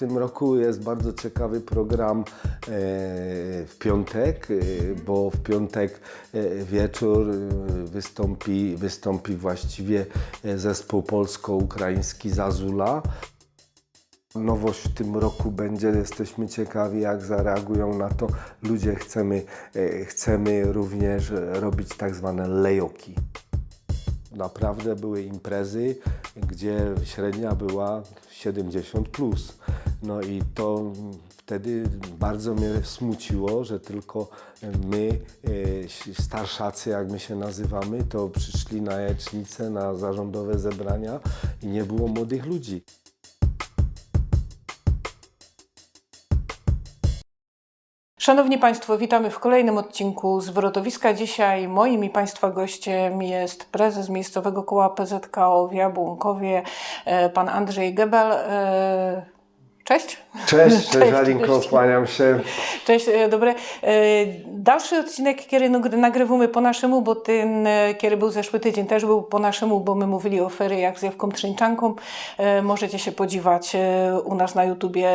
tym roku jest bardzo ciekawy program e, w piątek, e, bo w piątek e, wieczór wystąpi, wystąpi właściwie zespół polsko-ukraiński Zazula. Nowość w tym roku będzie, jesteśmy ciekawi jak zareagują na to ludzie. Chcemy, chcemy również robić tak zwane lejoki. Naprawdę były imprezy, gdzie średnia była 70 plus. No i to wtedy bardzo mnie smuciło, że tylko my, e, starszacy, jak my się nazywamy, to przyszli na jecznicę, na zarządowe zebrania i nie było młodych ludzi. Szanowni Państwo, witamy w kolejnym odcinku Zwrotowiska. Dzisiaj moim i Państwa gościem jest prezes miejscowego koła PZKO w Jabłonkowie, e, pan Andrzej Gebel. Cześć. Cześć, cześć, Alinko, kłaniam się. Cześć, e, dobre. E, Dalszy odcinek, kiedy nag- nagrywamy po naszemu, bo ten, e, kiedy był zeszły tydzień, też był po naszemu, bo my mówili o feriach z Jawką Trzyńczanką. Możecie się podziwać u nas na YouTubie,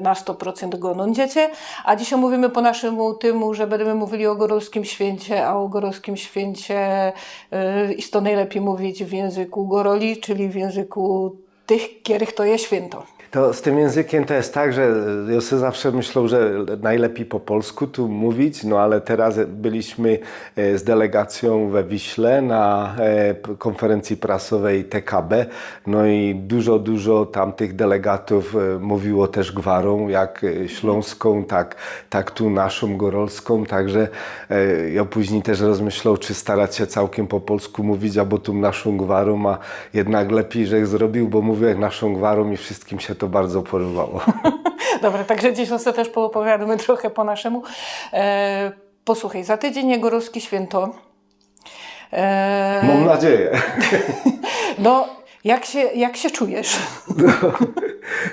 na 100% go oglądacie. A dzisiaj mówimy po naszemu temu, że będziemy mówili o Gorolskim Święcie, a o Gorolskim Święcie jest to najlepiej mówić w języku Goroli, czyli w języku tych, których to jest święto. To z tym językiem to jest tak, że ja sobie zawsze myślą, że najlepiej po polsku tu mówić, no ale teraz byliśmy e, z delegacją we Wiśle na e, konferencji prasowej TKB, no i dużo, dużo tamtych delegatów e, mówiło też gwarą, jak śląską, tak, tak tu naszą gorolską, także ja później też rozmyślał, czy starać się całkiem po polsku mówić, albo tu naszą gwarą, a jednak lepiej, że zrobił, bo mówił jak naszą gwarą i wszystkim się to bardzo podobało. Dobra, także sobie też poopowiadamy trochę po naszemu. E, posłuchaj, za tydzień Jegorowskie Święto. E, Mam nadzieję. no, jak się, jak się czujesz? No,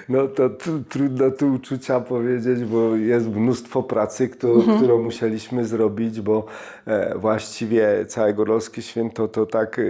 no to tru, trudno tu uczucia powiedzieć, bo jest mnóstwo pracy, któ- którą musieliśmy zrobić, bo e, właściwie całe Gorolskie Święto to tak e,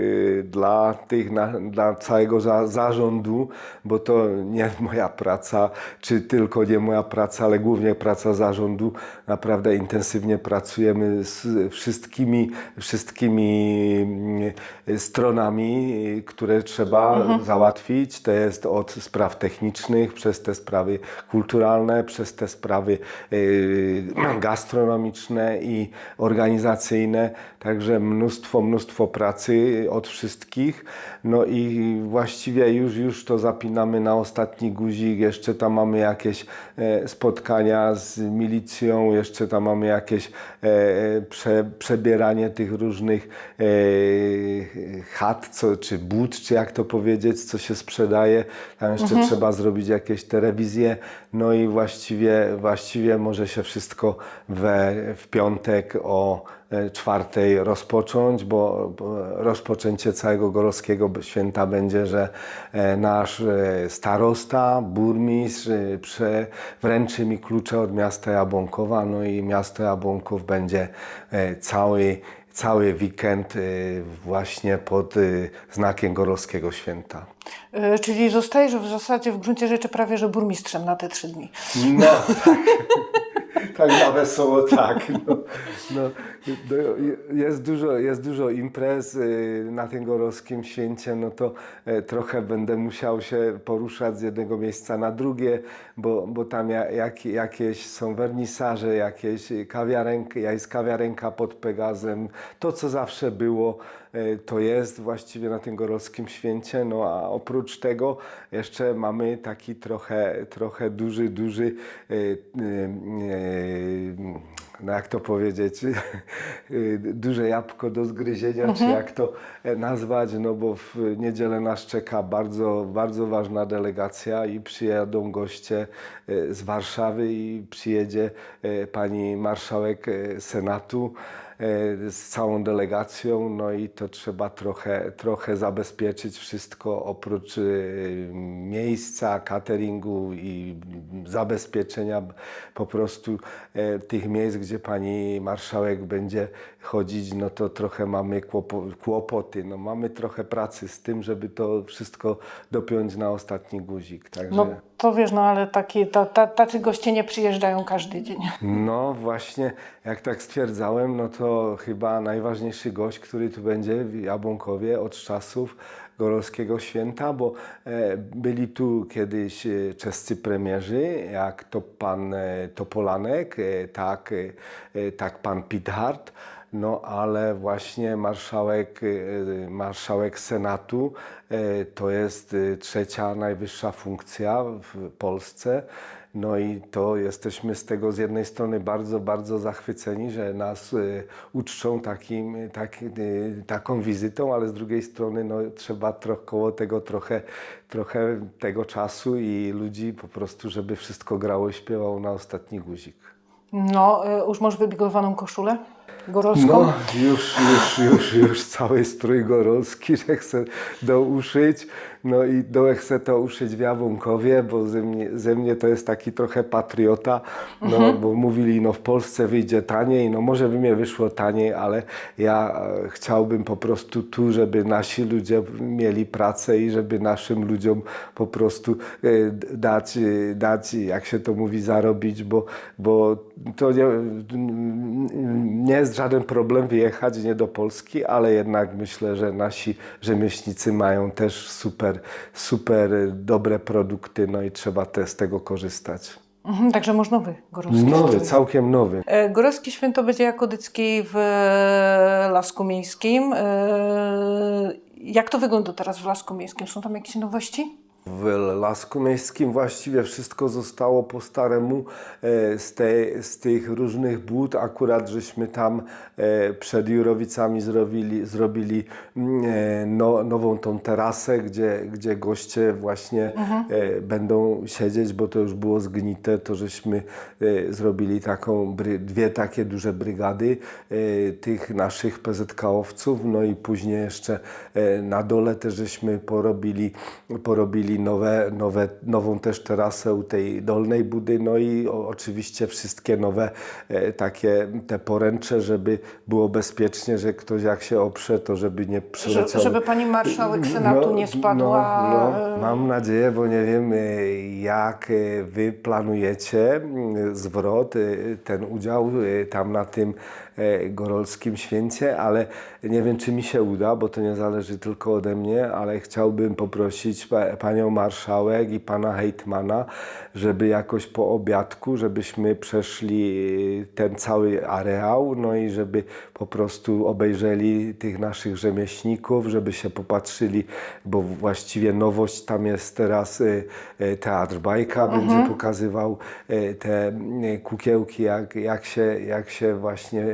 dla tych, na, dla całego za, zarządu, bo to nie moja praca, czy tylko nie moja praca, ale głównie praca zarządu. Naprawdę intensywnie pracujemy z wszystkimi, wszystkimi mm, stronami, które trzeba załatwić. To jest od spraw technicznych, przez te sprawy kulturalne, przez te sprawy y, gastronomiczne i organizacyjne. Także mnóstwo, mnóstwo pracy od wszystkich. No i właściwie już, już to zapinamy na ostatni guzik. Jeszcze tam mamy jakieś e, spotkania z milicją, jeszcze tam mamy jakieś e, prze, przebieranie tych różnych e, chat, co, czy but, czy jak to powiedzieć, co się sprzedaje. Tam jeszcze trzeba zrobić jakieś telewizje. No i właściwie, właściwie może się wszystko we, w piątek o e, czwartej rozpocząć, bo, rozpoczęcie całego Gorowskiego Święta będzie, że e, nasz e, starosta, burmistrz wręczy mi klucze od miasta Jabłonkowa, no i miasto Jabłonków będzie cały, cały weekend e, właśnie pod e, znakiem Gorowskiego Święta. E, czyli zostajesz w zasadzie w gruncie rzeczy prawie że burmistrzem na te trzy dni. No, tak. tak na wesoło, tak. No, no, jest, dużo, jest dużo imprez y, na tym gorowskim święcie, no to e, trochę będę musiał się poruszać z jednego miejsca na drugie, bo, bo tam ja, jak, jakieś są wernisaże, jakieś kawiarenki, jest kawiarenka pod Pegazem, to co zawsze było, to jest właściwie na tym gorowskim święcie, no a oprócz tego jeszcze mamy taki trochę, trochę duży, duży, e, e, e, no jak to powiedzieć, duże jabłko do zgryzienia, czy jak to e, nazwać, no bo w niedzielę nas czeka bardzo, bardzo ważna delegacja i przyjadą goście e, z Warszawy i przyjedzie e, pani marszałek e, Senatu. e, z całą delegacją, no i to trzeba trochę, trochę zabezpieczyć wszystko oprócz e, miejsca, cateringu i zabezpieczenia po prostu e, tych miejsc, gdzie pani marszałek będzie chodzić, no to trochę mamy kłopo, kłopoty, no mamy trochę pracy z tym, żeby to wszystko dopiąć na ostatni guzik, także... No, to wiesz, no ale taki, ta, ta, tacy goście nie przyjeżdżają każdy dzień. No właśnie, jak tak stwierdzałem, no to chyba najważniejszy gość, który tu będzie w Jabłonkowie od czasów Gorolskiego Święta, bo e, byli tu kiedyś e, czescy premierzy, jak to pan e, Topolanek, tak, tak pan Pithard, no ale właśnie marszałek, e, marszałek Senatu e, to jest e, trzecia najwyższa funkcja w Polsce. No i to jesteśmy z tego z jednej strony bardzo, bardzo zachwyceni, że nas y, uczczą takim, tak, y, taką wizytą, ale z drugiej strony no, trzeba trochę koło tego trochę, trochę tego czasu i ludzi po prostu, żeby wszystko grało i śpiewało na ostatni guzik. No, y, już masz wybiegowaną koszulę góralską? No, już, już, już, już cały strój gorolski, że chcę douszyć. No i do chcę to uszyć w Jabłonkowie, bo ze mnie, ze mnie to jest taki trochę patriota, no bo mówili, no w Polsce wyjdzie taniej, no może by mnie wyszło taniej, ale ja e, chciałbym po prostu tu, żeby nasi ludzie mieli pracę i żeby naszym ludziom po prostu e, dać, e, dać, jak się to mówi, zarobić, bo, bo to nie, nie jest żaden problem wyjechać nie do Polski, ale jednak myślę, że nasi rzemieślnicy mają też super, super dobre produkty, no i trzeba te, z tego korzystać. Mhm, także masz nowy góralski Nowy, strój. całkiem nowy. E, Góralskie święto będzie jakodycki w e, Lasku Miejskim. E, Jak to wygląda teraz w Lasku Miejskim? Są tam jakieś nowości? W Lasku Miejskim właściwie wszystko zostało po staremu e, z, tej, z tych różnych bud. Akurat żeśmy tam e, przed Jurowicami zrobili, zrobili mm, e, no, nową tą terasę, gdzie, gdzie goście właśnie e, będą siedzieć, bo to już było zgnite, to żeśmy zrobili taką, dwie takie duże brygady tych naszych PZK-owców, no i później jeszcze na dole też żeśmy porobili, porobili nowe, nowe, nową też terasę u tej dolnej budy, no i oczywiście wszystkie nowe e, takie te poręcze, żeby było bezpiecznie, że ktoś jak się oprze, to żeby nie Że, przyleciał. żeby pani marszałek Senatu nie spadła. No, no, mam nadzieję, bo nie wiem, e, jak wy planujecie mm, zwrot, ten udział tam na tym gorolskim święcie, ale nie wiem, czy mi się uda, bo to nie zależy tylko ode mnie, ale chciałbym poprosić pa, panią marszałek i pana hejtmana, żeby jakoś po obiadku, żebyśmy przeszli e, ten cały areał, no i żeby po prostu obejrzeli tych naszych rzemieślników, żeby się popatrzyli, bo właściwie nowość tam jest teraz e, e, teatr bajka, będzie pokazywał te kukiełki, jak, jak, się, jak się właśnie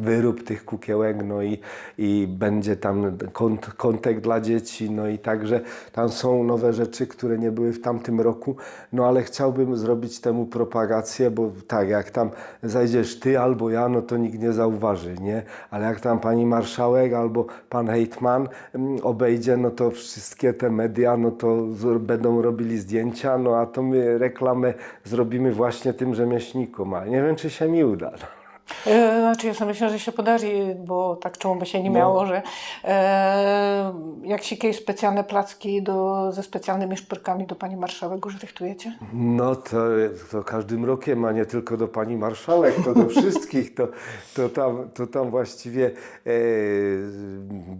wyrób tych kukiełek, no i, i będzie tam kont, kontek dla dzieci, no i także tam są nowe rzeczy, które nie były w tamtym roku, no ale chciałbym zrobić temu propagację, bo tak, jak tam zajdziesz ty albo ja, no to nikt nie zauważy, nie? Ale jak tam pani marszałek albo pan hejtman mm, obejdzie, no to wszystkie te media, no to będą robili zdjęcia, no a to my reklamę zrobimy właśnie tym rzemieślnikom, ale nie wiem, czy się mi uda. No. E, Znaczy ja sobie myślę, że się podarzy, bo tak czemu by się nie No. miało, że e, jak się jakieś specjalne placki do, ze specjalnymi szpyrkami do pani marszałek już rychtujecie? No to, to każdym rokiem, a nie tylko do pani marszałek, to do wszystkich, to, to, tam, to tam właściwie e,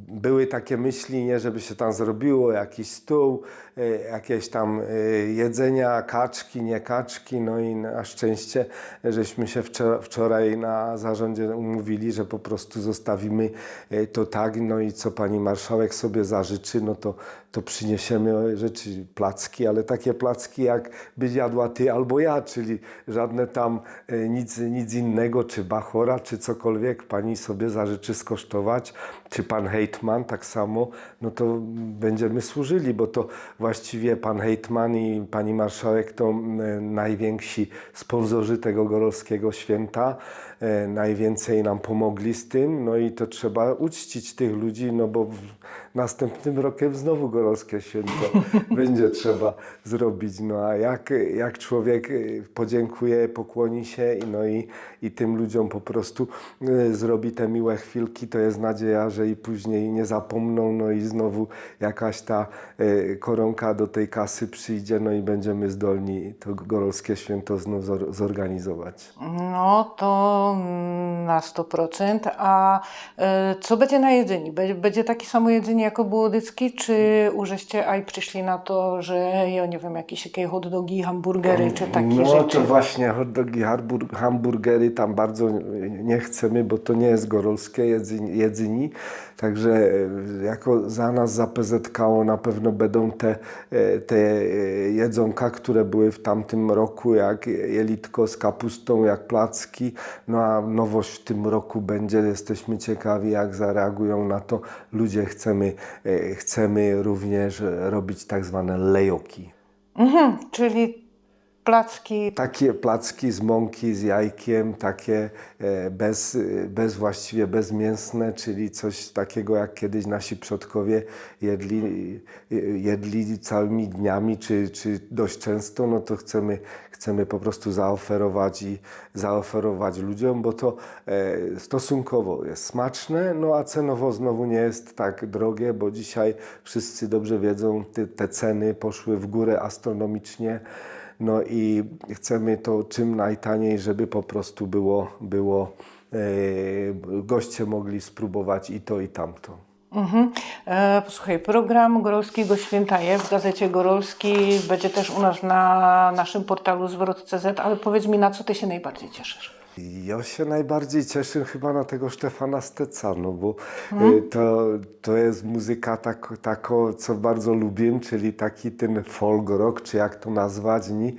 były takie myśli, nie, żeby się tam zrobiło jakiś stół, e, jakieś tam e, jedzenia, kaczki, nie kaczki, no i na szczęście żeśmy się wczor- wczoraj na zarządzie umówili, że po prostu zostawimy e, to tak, no i co pani marszałek sobie zażyczy, no to, to przyniesiemy rzeczy, placki, ale takie placki jak byś jadła ty albo ja, czyli żadne tam e, nic, nic innego, czy bachora, czy cokolwiek pani sobie zażyczy skosztować, czy pan hejtman tak samo, no to będziemy służyli, bo to właściwie pan hejtman i pani marszałek to m, najwięksi sponsorzy tego gorolskiego święta. e, najwięcej nam pomogli z tym, no i to trzeba uczcić tych ludzi, no bo następnym rokiem znowu Gorolskie Święto będzie trzeba zrobić. No a jak, jak człowiek e, podziękuje, pokłoni się i no i, i tym ludziom po prostu e, zrobi te miłe chwilki, to jest nadzieja, że i później nie zapomną, no i znowu jakaś ta e, koronka do tej kasy przyjdzie, no i będziemy zdolni to Gorolskie Święto znów zor- zorganizować. No to na 100%. A co będzie na jedzeniu? Będzie takie samo jedzenie jako było dycki, czy użeście aj przyszli na to, że ja nie wiem, jakieś takie hot dogi, hamburgery, czy takie no rzeczy? to właśnie hot dogi, hamburgery tam bardzo nie chcemy, bo to nie jest gorolskie jedzenie, jedzeni. Także e, jako za nas, za PZKO na pewno będą te, e, te e, jedzonka, które były w tamtym roku, jak jelitko z kapustą, jak placki. No a nowość w tym roku będzie, jesteśmy ciekawi jak zareagują na to ludzie. Chcemy, e, chcemy również robić tak zwane lejoki. Mhm, czyli placki Takie placki z mąki, z jajkiem, takie e, bez, e, bez właściwie bezmięsne, czyli coś takiego jak kiedyś nasi przodkowie jedli, e, jedli całymi dniami, czy, czy dość często, no to chcemy, chcemy po prostu zaoferować i zaoferować ludziom, bo to stosunkowo jest smaczne, no a cenowo znowu nie jest tak drogie, bo dzisiaj wszyscy dobrze wiedzą, te, te ceny poszły w górę astronomicznie. No i chcemy to czym najtaniej, żeby po prostu było, było e, goście mogli spróbować i to i tamto. Mhm. E, posłuchaj, program Gorolskiego Święta jest w Gazecie Gorolskiej, będzie też u nas na naszym portalu zwrot.cz, ale powiedz mi, na co ty się najbardziej cieszysz? Ja się najbardziej cieszę chyba na tego Stefana Steca, no bo e, to, to jest muzyka tak, tako, co bardzo lubię, czyli taki ten folk rock, czy jak to nazwać, nie?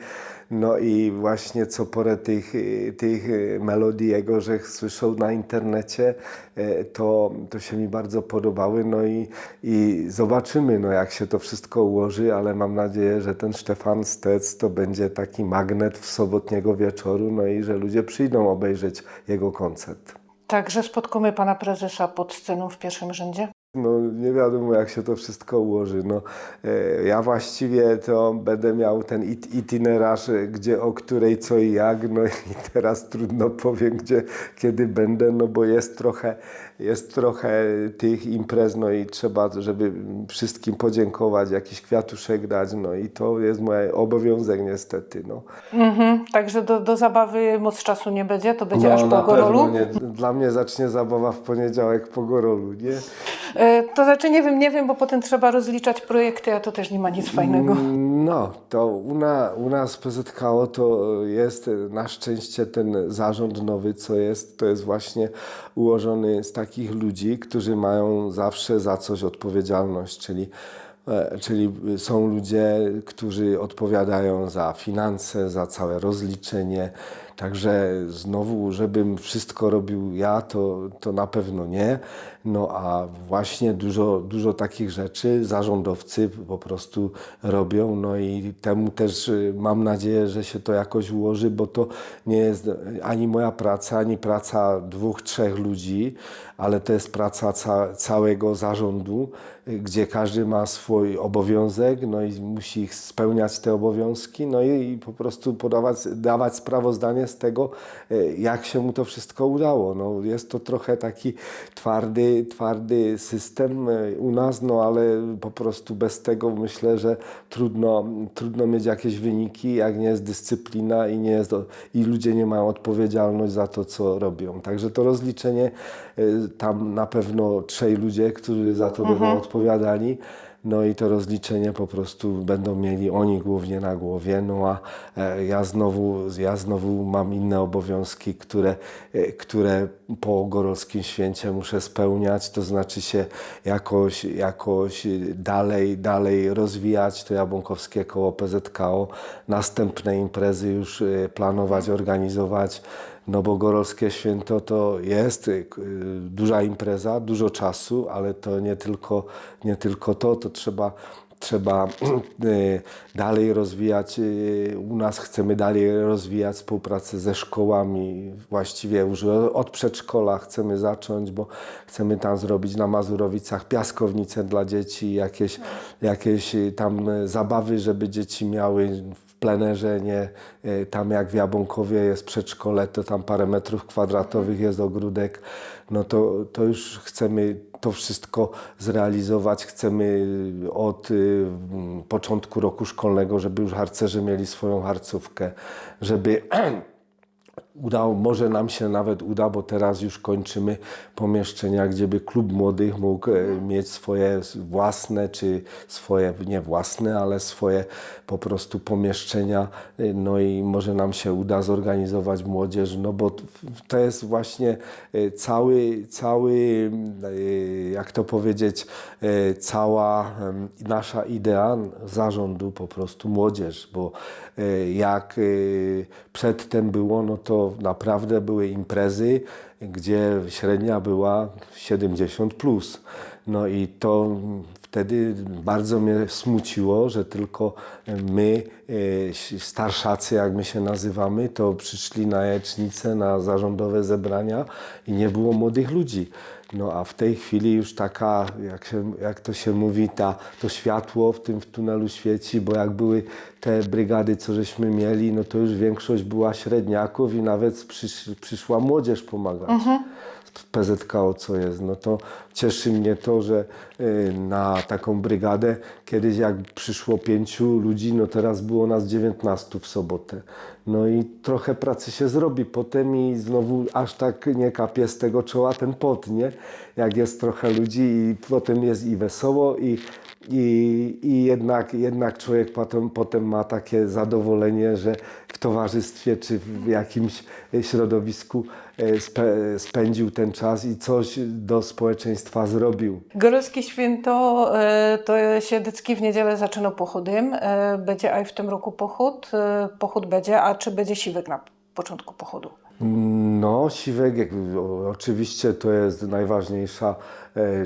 No i właśnie co porę tych, tych melodii jego, że słyszał na internecie, e, to, to się mi bardzo podobały, no i, i zobaczymy, no jak się to wszystko ułoży, ale mam nadzieję, że ten Stefan Stec to będzie taki magnet w sobotniego wieczoru, no i że ludzie przyjdą obejrzeć jego koncert. Także spotkamy pana prezesa pod sceną w pierwszym rzędzie? No nie wiadomo jak się to wszystko ułoży. No, e, ja właściwie to będę miał ten it- itineraż, e, gdzie o której co i jak, no i teraz trudno powiem gdzie, kiedy będę, no bo jest trochę, jest trochę tych imprez, no i trzeba, żeby wszystkim podziękować, jakiś kwiatuszek dać, no i to jest mój obowiązek niestety, no. Mhm. Także do, do zabawy moc czasu nie będzie, to będzie aż No, na po Gorolu? nie. Dla mnie zacznie zabawa w poniedziałek po Gorolu, nie? E, to znaczy nie wiem, nie wiem, bo potem trzeba rozliczać projekty, a to też nie ma nic fajnego. No, to u, na, u nas PZKO to jest na szczęście ten zarząd nowy, co jest, to jest właśnie ułożony z takich ludzi, którzy mają zawsze za coś odpowiedzialność, czyli e, Czyli są ludzie, którzy odpowiadają za finanse, za całe rozliczenie. Także znowu, żebym wszystko robił ja, to, to na pewno nie. No a właśnie dużo, dużo takich rzeczy zarządowcy po prostu robią. No i temu też y, mam nadzieję, że się to jakoś ułoży, bo to nie jest ani moja praca, ani praca dwóch, trzech ludzi, ale to jest praca ca całego zarządu, y, gdzie każdy ma swój obowiązek, no i musi spełniać te obowiązki, no i po prostu podawać, dawać sprawozdanie z tego, y, jak się mu to wszystko udało. No, jest to trochę taki twardy, twardy system y, u nas, no ale po prostu bez tego myślę, że trudno, trudno mieć jakieś wyniki, jak nie jest dyscyplina i nie jest, i ludzie nie mają odpowiedzialność za to, co robią. Także to rozliczenie, y, tam na pewno trzej ludzie, którzy za to będą odpowiadali. No i to rozliczenie po prostu będą mieli oni głównie na głowie, no a e, ja znowu, ja znowu mam inne obowiązki, które, e, które po Gorolskim Święcie muszę spełniać, to znaczy się jakoś, jakoś dalej, dalej rozwijać. To Jabłonkowskie Koło PZKO, następne imprezy już e, planować, organizować. No bo Gorolskie Święto to jest y, duża impreza, dużo czasu, ale to nie tylko, nie tylko to, to trzeba, trzeba y, dalej rozwijać, y, u nas chcemy dalej rozwijać współpracę ze szkołami, właściwie już od przedszkola chcemy zacząć, bo chcemy tam zrobić na Mazurowicach piaskownice dla dzieci, jakieś, jakieś tam zabawy, żeby dzieci miały plenerze, nie y, tam jak w Jabłonkowie jest przedszkole, to tam parę metrów kwadratowych jest ogródek, no to, to już chcemy to wszystko zrealizować. Chcemy od y, początku roku szkolnego, żeby już harcerze mieli swoją harcówkę, żeby udało, może nam się nawet uda, bo teraz już kończymy pomieszczenia, gdzie by klub młodych mógł e, mieć swoje własne, czy swoje, nie własne, ale swoje po prostu pomieszczenia, e, no i może nam się uda zorganizować młodzież, no bo to jest właśnie e, cały, cały, jak to powiedzieć, cała nasza idea zarządu po prostu młodzież, bo jak przedtem było, no to naprawdę były imprezy, gdzie średnia była 70 plus. No i to wtedy bardzo mnie smuciło, że tylko my, e, starszacy, jak my się nazywamy, to przyszli na jajecznicę, na zarządowe zebrania i nie było młodych ludzi. No a w tej chwili już taka, jak, się, jak to się mówi, ta, to światło w tym w tunelu świeci, bo jak były te brygady, co żeśmy mieli, no to już większość była średniaków i nawet przysz, przyszła młodzież pomagać. W PZKO co jest, no to cieszy mnie to, że y, na taką brygadę kiedyś jak przyszło pięciu ludzi, no teraz było nas 19 w sobotę. No i trochę pracy się zrobi potem i znowu aż tak nie kapie z tego czoła ten pot, nie? Jak jest trochę ludzi i potem jest i wesoło i, i, i jednak, jednak człowiek potem, potem ma takie zadowolenie, że w towarzystwie czy w jakimś środowisku e, spe, spędził ten czas i coś do społeczeństwa zrobił. Gorelskie święto e, to się decki w niedzielę zaczyna pochodem. E, Będzie aj w tym roku pochód. E, Pochód będzie, a czy będzie siwek na początku pochodu? No, siwek, oczywiście to jest najważniejsza e,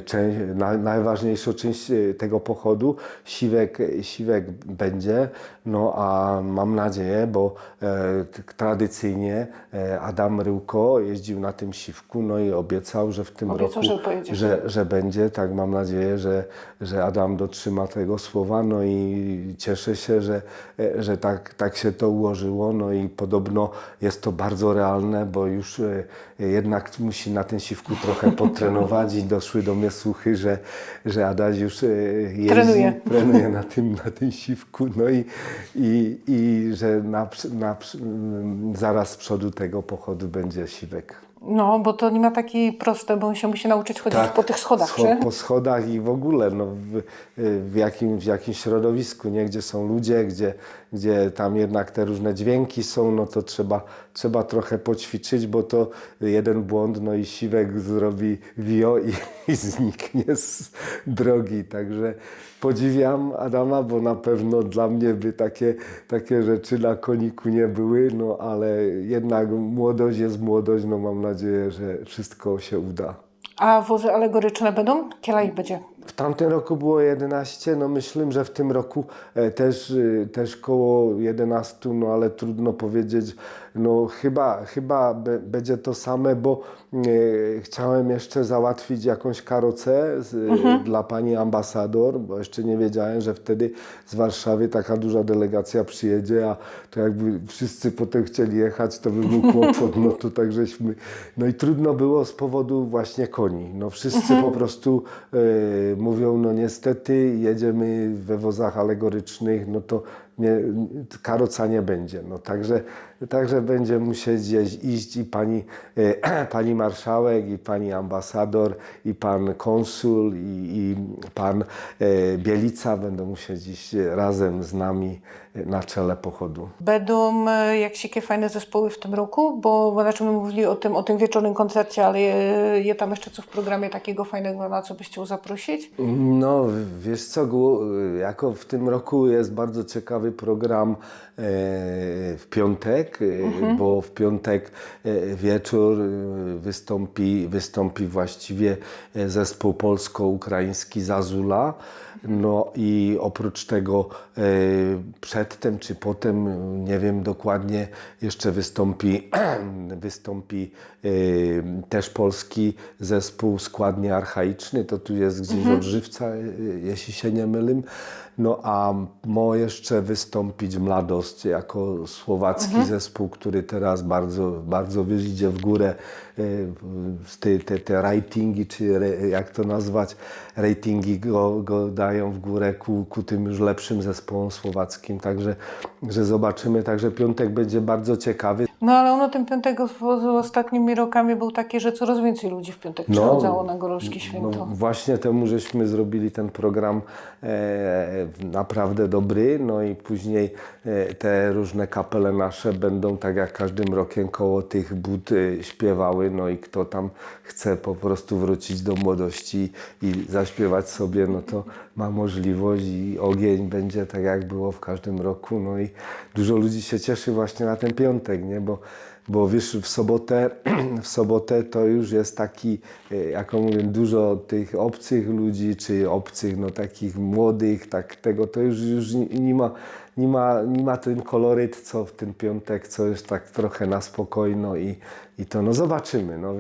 część, na, najważniejsza część e, tego pochodu. Siwek, siwek będzie, no a mam nadzieję, bo e, tradycyjnie e, Adam Ryłko jeździł na tym siwku, no i obiecał, że w tym Obiecał, roku, że że, że będzie, tak mam nadzieję, że, że Adam dotrzyma tego słowa, no i cieszę się, że, e, że tak, tak się to ułożyło, no i podobno jest to bardzo realne, bo już e, jednak musi na tym siwku trochę potrenować i doszły do mnie słuchy, że, że Adaś już e, jeździ, Trenuje. trenuje na tym, na tym siwku, no i, i, i że na, na, zaraz z przodu tego pochodu będzie siwek. No, bo to nie ma takiej proste, bo on się musi nauczyć chodzić po tych schodach, Tak, scho- czy? Po schodach i w ogóle no, w, w, jakim, w jakimś środowisku, nie? gdzie są ludzie, gdzie, gdzie tam jednak te różne dźwięki są, no to trzeba, trzeba trochę poćwiczyć, bo to jeden błąd, no i siwek zrobi wio i, i zniknie z drogi. Także podziwiam Adama, bo na pewno dla mnie by takie, takie rzeczy na koniku nie były, no ale jednak młodość jest młodość, no mam nadzieję, że wszystko się uda. A wozy alegoryczne będą? Kiela ich będzie? W tamtym roku było 11, no myślę, że w tym roku e, też, e, też koło 11, no ale trudno powiedzieć, no chyba, chyba będzie to same, bo e, chciałem jeszcze załatwić jakąś karocę z, e, dla pani ambasador, bo jeszcze nie wiedziałem, że wtedy z Warszawy taka duża delegacja przyjedzie, a to jakby wszyscy potem chcieli jechać, to by był kłopot, no to tak żeśmy, no i trudno było z powodu właśnie koni, no wszyscy po prostu e, mówią, no niestety jedziemy we wozach alegorycznych, no to nie, karoca nie będzie. No także, także będzie musieć gdzieś iść i pani, e, pani marszałek, i pani ambasador, i pan konsul, i, i pan e, Bielica będą musieć iść razem z nami na czele pochodu. Będą e, jakie fajne zespoły w tym roku, bo bo znaczy my mówili o tym, o tym wieczornym koncercie, ale je, je tam jeszcze co w programie takiego fajnego, na co byście zaprosić? No, wiesz co, jako w tym roku jest bardzo ciekawy program e, w piątek, e, bo w piątek e, wieczór wystąpi, wystąpi właściwie zespół polsko-ukraiński Zazula. No i oprócz tego e, przedtem czy potem, nie wiem dokładnie, jeszcze wystąpi, wystąpi e, też polski zespół składnie archaiczny, to tu jest gdzieś od żywca, e, jeśli się nie mylę. No a mo jeszcze wystąpić Mladost jako słowacki zespół, który teraz bardzo, bardzo wiesz, idzie w górę. z Te, te, te ratingi, czy re, jak to nazwać, ratingi go, go dają w górę ku, ku tym już lepszym zespołom słowackim. Także że zobaczymy, także piątek będzie bardzo ciekawy. No ale ono ten piątek z ostatnimi rokami był taki, że coraz więcej ludzi w piątek przychodzało na Gorolskie Święto. No, właśnie temu żeśmy zrobili ten program e, naprawdę dobry, no i później e, te różne kapele nasze będą tak jak każdym rokiem koło tych bud e, śpiewały, no i kto tam chce po prostu wrócić do młodości i zaśpiewać sobie, no to ma możliwość i ogień będzie tak jak było w każdym roku, no i dużo ludzi się cieszy właśnie na ten piątek, nie, bo bo wiesz, w sobotę, w sobotę to już jest taki, e, jak mówię, dużo tych obcych ludzi, czy obcych, no takich młodych, tak tego, to już, już nie, nie ma, nie ma, nie ma ten koloryt, co w ten piątek, co jest tak trochę na spokojno i, i to, no zobaczymy. No.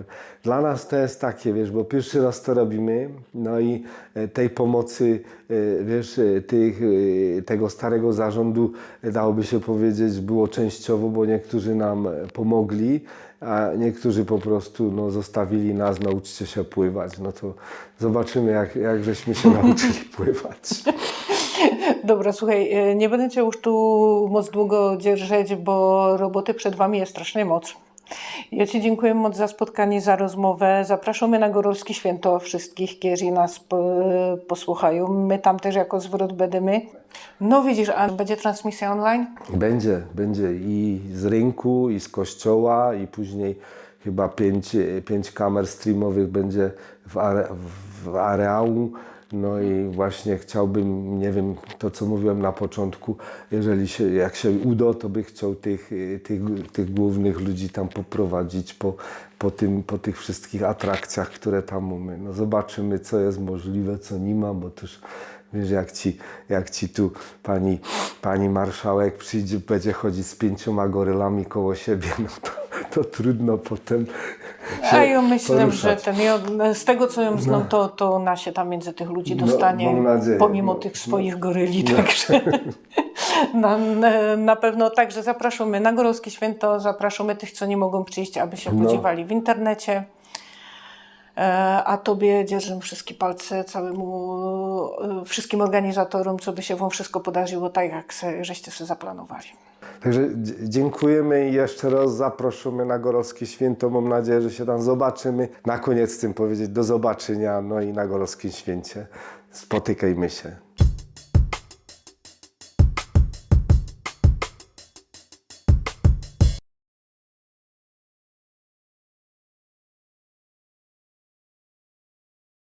Dla nas to jest takie, wiesz, bo pierwszy raz to robimy, no i e, tej pomocy, e, wiesz, e, tych, tego starego zarządu, dałoby się powiedzieć, było częściowo, bo niektórzy nam pomogli, a niektórzy po prostu no, zostawili nas, nauczcie się pływać. No to zobaczymy, jak, jak żeśmy się nauczyli pływać. Dobra, słuchaj, e, nie będę Cię już tu moc długo dzierżeć, bo roboty przed Wami jest strasznie moc. Ja Ci dziękuję moc za spotkanie, za rozmowę. Zapraszamy na Gorolskie Święto wszystkich, którzy nas po, posłuchają. My tam też jako zwrot będziemy. No widzisz, a będzie transmisja online? Będzie, będzie i z rynku, i z kościoła, i później chyba pięć, e, pięć kamer streamowych będzie w, are, w areału. No i właśnie chciałbym, nie wiem, to co mówiłem na początku, jeżeli się, jak się uda, to by chciał tych, tych, tych głównych ludzi tam poprowadzić po, po, tym, po tych wszystkich atrakcjach, które tam mamy. No zobaczymy, co jest możliwe, co nie ma, bo też Wiesz, jak ci, jak ci tu pani, pani marszałek przyjdzie, będzie chodzić z pięcioma gorylami koło siebie, no to, to trudno potem A ja myślę, poruszać. że ten, ja, z tego co ją znam, to, to ona się tam między tych ludzi No, dostanie, mam nadzieję. pomimo No, tych swoich goryli. Także na, na pewno także zapraszamy na Gorolskie Święto, zapraszamy tych, co nie mogą przyjść, aby się No. podziewali w internecie. E, A Tobie dzierżę wszystkie palce całemu, e, wszystkim organizatorom, co by się Wam wszystko podarzyło tak, jak se, żeście sobie zaplanowali. Także dziękujemy i jeszcze raz zapraszamy na Gorowskie Święto. Mam nadzieję, że się tam zobaczymy. Na koniec chcę powiedzieć do zobaczenia, no i na Gorowskim Święcie. Spotykajmy się.